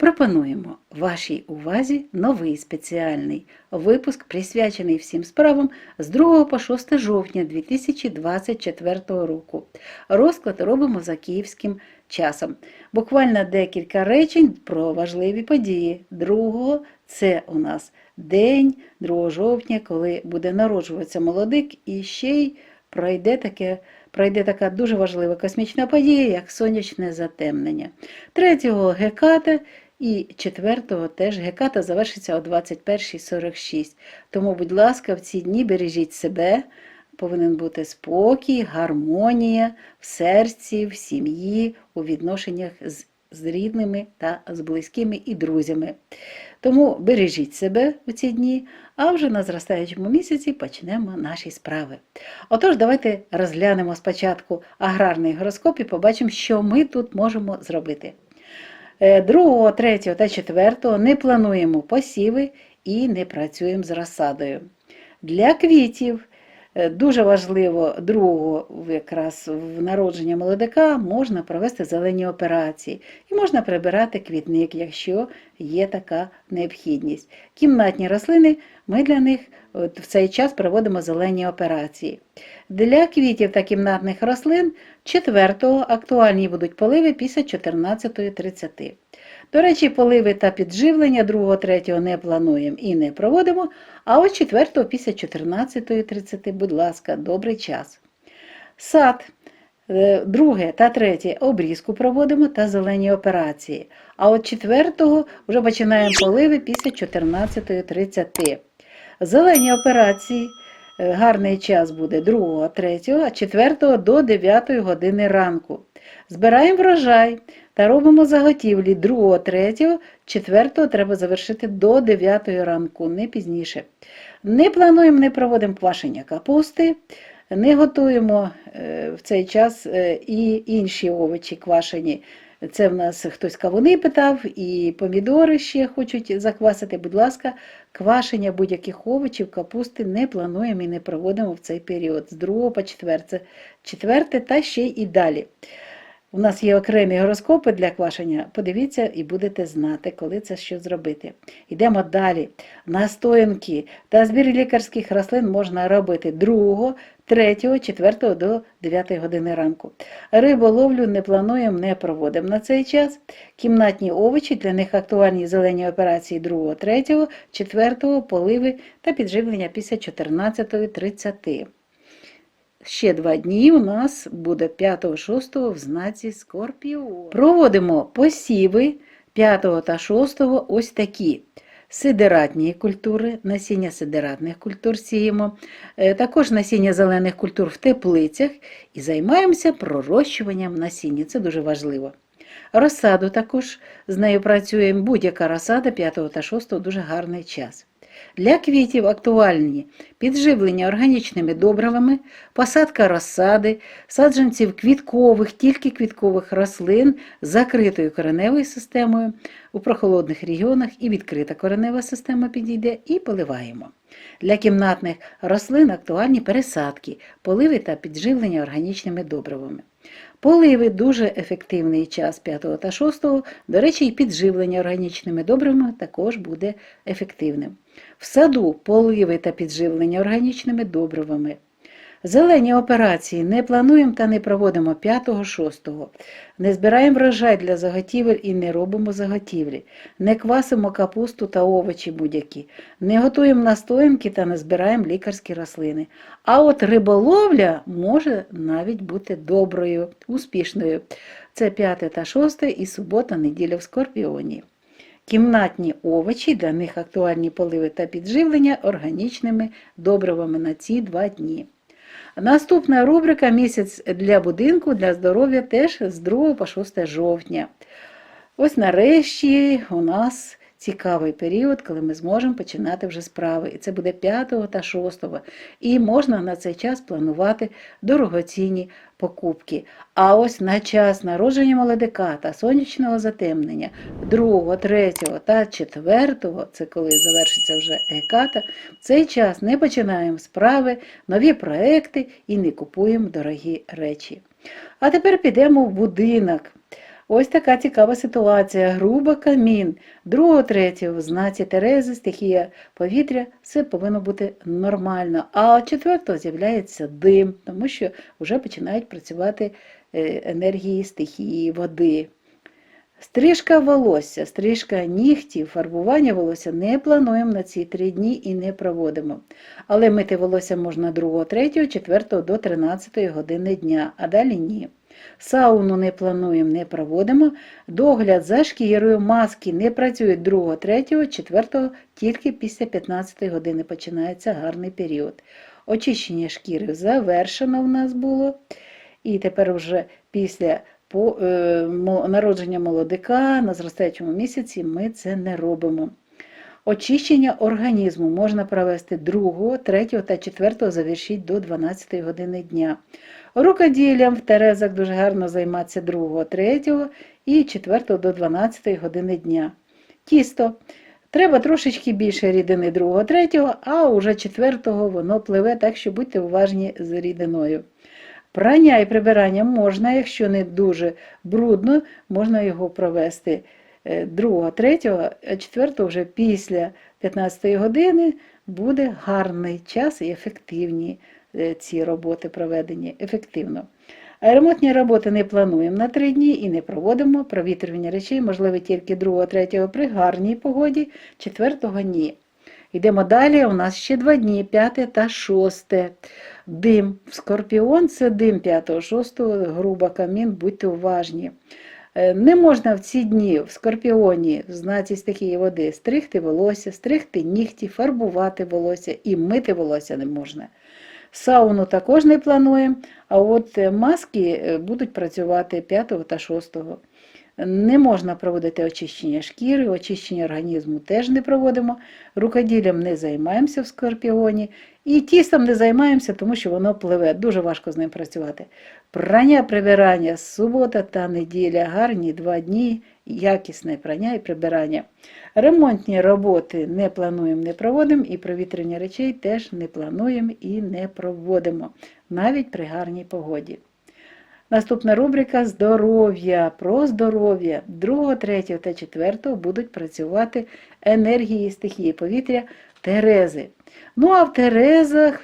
Пропонуємо вашій увазі новий спеціальний випуск, присвячений всім справам з 2 по 6 жовтня 2024 року. Розклад робимо за київським часом. Буквально декілька речень про важливі події. Другого це у нас день 2 жовтня, коли буде народжуватися молодик, і ще й пройде таке. Пройде така дуже важлива космічна подія, як сонячне затемнення. 3-го геката і 4-го теж геката завершиться о 21.46. Тому, будь ласка, в ці дні бережіть себе, повинен бути спокій, гармонія в серці, в сім'ї, у відношеннях з, з рідними та з близькими і друзями. Тому бережіть себе у ці дні, а вже на зростаючому місяці почнемо наші справи. Отож, давайте розглянемо спочатку аграрний гороскоп і побачимо, що ми тут можемо зробити. 2, 3 та 4 не плануємо посіви і не працюємо з розсадою. Для квітів е, дуже важливо другого якраз в народження молодика можна провести зелені операції і можна прибирати квітник, якщо є така необхідність. Кімнатні рослини ми для них в цей час проводимо зелені операції. Для квітів та кімнатних рослин 4-го актуальні будуть поливи після 14.30. До речі, поливи та підживлення 2-3 не плануємо і не проводимо, а от 4-го після 14.30, будь ласка, добрий час. Сад, е, друге та третє обрізку проводимо та зелені операції. А от 4-го вже починаємо поливи після 14.30. Зелені операції. е, Гарний час буде 2, 3, а 4 до 9 години ранку. Збираємо врожай та робимо заготівлі 2, 3, 4 треба завершити до 9 ранку, не пізніше. Не плануємо, не проводимо квашення капусти, не готуємо е, в цей час е, і інші овочі квашені. Це в нас хтось кавуни питав, і помідори ще хочуть заквасити. Будь ласка, квашення будь-яких овочів, капусти не плануємо і не проводимо в цей період з 2 по 4. Це четверте та ще й далі. У нас є окремі гороскопи для квашення. Подивіться і будете знати, коли це що зробити. Йдемо далі. Настоянки та збір лікарських рослин можна робити 2, 3, 4 до 9 години ранку. Риболовлю не плануємо, не проводимо на цей час. Кімнатні овочі, для них актуальні зелені операції 2, 3, 4, поливи та підживлення після 14.30. Ще два дні у нас буде 5-6 в знаці Скорпіон. Проводимо посіви 5 та 6 ось такі. Сидератні культури, насіння сидератних культур сіємо, е, також насіння зелених культур в теплицях і займаємося пророщуванням насіння. Це дуже важливо. Розсаду також з нею працюємо. Будь-яка розсада 5 та 6 дуже гарний час. Для квітів актуальні підживлення органічними добривами, посадка розсади, саджанців квіткових, тільки квіткових рослин з закритою кореневою системою у прохолодних регіонах і відкрита коренева система підійде і поливаємо. Для кімнатних рослин актуальні пересадки, поливи та підживлення органічними добривами. Поливи дуже ефективний час 5 та 6, до речі, і підживлення органічними добривами також буде ефективним. В саду поливи та підживлення органічними добривами. Зелені операції не плануємо та не проводимо 5-6. Не збираємо врожай для заготівель і не робимо заготівлі. Не квасимо капусту та овочі будь-які. Не готуємо настоянки та не збираємо лікарські рослини. А от риболовля може навіть бути доброю, успішною. Це 5 та 6 і субота, неділя в Скорпіоні. Кімнатні овочі, для них актуальні поливи та підживлення органічними добривами на ці два дні. Наступна рубрика Місяць для будинку для здоров'я теж з 2 по 6 жовтня. Ось нарешті у нас цікавий період, коли ми зможемо починати вже справи. І це буде 5 та 6. І можна на цей час планувати дорогоцінні покупки. А ось на час народження молодика та сонячного затемнення 2, 3 та 4, це коли завершиться вже геката, в цей час не починаємо справи, нові проекти і не купуємо дорогі речі. А тепер підемо в будинок. Ось така цікава ситуація. Груба камін. 2-3 в знаці Терези, стихія повітря, все повинно бути нормально. А от 4 з'являється дим, тому що вже починають працювати е, енергії стихії води. Стрижка волосся, стрижка нігтів, фарбування волосся не плануємо на ці три дні і не проводимо. Але мити волосся можна 2, 3, 4 до 13 години дня, а далі ні. Сауну не плануємо, не проводимо. Догляд за шкірою, маски не працюють 2, 3, 4, тільки після 15 години починається гарний період. Очищення шкіри завершено в нас було. І тепер вже після е, народження молодика на зростаючому місяці ми це не робимо. Очищення організму можна провести 2, 3 та 4 завершіть до 12 години дня. Рукоділлям в Терезах дуже гарно займатися 2, 3 і 4 до 12 години дня. Тісто. Треба трошечки більше рідини 2, 3, а уже 4 воно пливе, так що будьте уважні з рідиною. Прання і прибирання можна, якщо не дуже брудно, можна його провести 2, 3, а 4 вже після 15 години буде гарний час і ефективні е, ці роботи проведені ефективно. А Ремонтні роботи не плануємо на 3 дні і не проводимо. Провітрювання речей можливе тільки 2, 3 при гарній погоді, 4 ні. Йдемо далі. У нас ще два дні, 5 та 6. Дим. Скорпіон це дим 5, 6, груба камін, будьте уважні. Е, Не можна в ці дні в скорпіоні, в знаці стихії води, стригти волосся, стригти нігті, фарбувати волосся і мити волосся не можна. Сауну також не плануємо, а от е, маски е, будуть працювати 5 та 6. Не можна проводити очищення шкіри, очищення організму теж не проводимо, рукоділлям не займаємося в скорпіоні і тістом не займаємося, тому що воно пливе. Дуже важко з ним працювати. Прання, прибирання, субота та неділя, гарні два дні, якісне прання і прибирання. Ремонтні роботи не плануємо, не проводимо, і провітрення речей теж не плануємо і не проводимо, навіть при гарній погоді. Наступна рубрика здоров'я. Про здоров'я 2, 3 та 4 будуть працювати енергії стихії повітря Терези. Ну а в Терезах,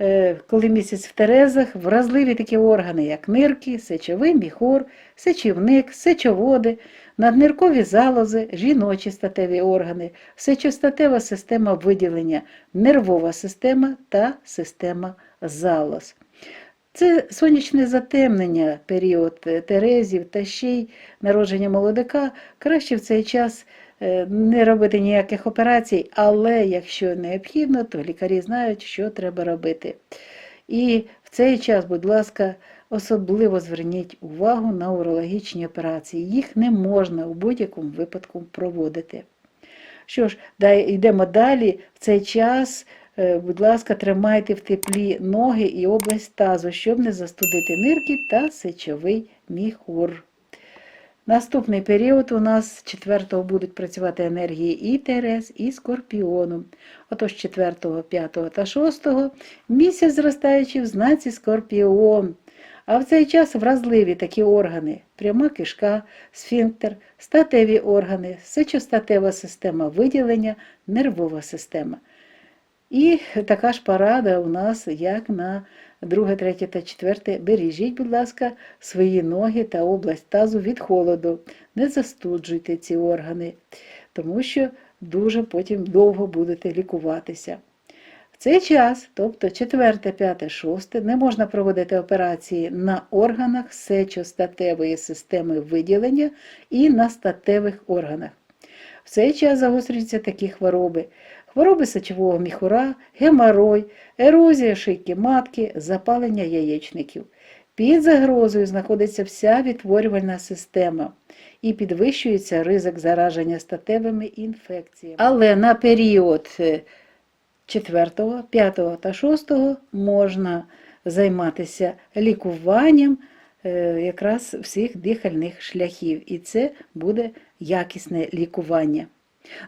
е, коли місяць в Терезах, вразливі такі органи, як нирки, сечовий міхур, сечівник, сечоводи, надниркові залози, жіночі статеві органи, сечостатева система виділення, нервова система та система залоз. Це сонячне затемнення, період е, Терезів та ще й народження молодика. Краще в цей час е, не робити ніяких операцій, але якщо необхідно, то лікарі знають, що треба робити. І в цей час, будь ласка, особливо зверніть увагу на урологічні операції. Їх не можна у будь-якому випадку проводити. Що ж, йдемо далі. В цей час, будь ласка, тримайте в теплі ноги і область тазу, щоб не застудити нирки та сечовий міхур. Наступний період у нас 4-го будуть працювати енергії і Терез, і Скорпіону. Отож 4, 5 та 6 місяць зростаючи в знаці Скорпіон. А в цей час вразливі такі органи: пряма кишка, сфінктер, статеві органи, сечостатева система виділення, нервова система. І така ж порада у нас, як на 2, 3 та 4. Бережіть, будь ласка, свої ноги та область тазу від холоду. Не застуджуйте ці органи, тому що дуже потім довго будете лікуватися. В цей час, тобто 4, 5, 6, не можна проводити операції на органах сечостатевої системи виділення і на статевих органах. В цей час загострюються такі хвороби. Хвороби сечового міхура, геморой, ерозія шийки матки, запалення яєчників. Під загрозою знаходиться вся відтворювальна система і підвищується ризик зараження статевими інфекціями. Але на період е, 4, 5 та 6 можна займатися лікуванням е, якраз всіх дихальних шляхів, і це буде якісне лікування.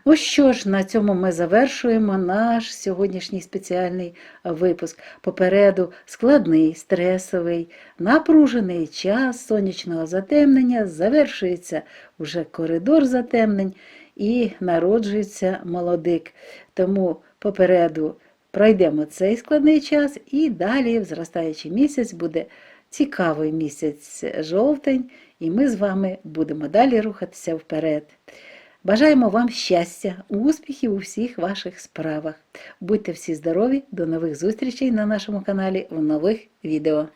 Ну що ж, на цьому ми завершуємо наш сьогоднішній спеціальний випуск. Попереду складний, стресовий, напружений час сонячного затемнення, завершується вже коридор затемнень і народжується молодик. Тому попереду пройдемо цей складний час, і далі, в зростаючий місяць, буде цікавий місяць жовтень, і ми з вами будемо далі рухатися вперед. Бажаємо вам щастя, успіхів у всіх ваших справах. Будьте всі здорові, до нових зустрічей на нашому каналі в нових відео.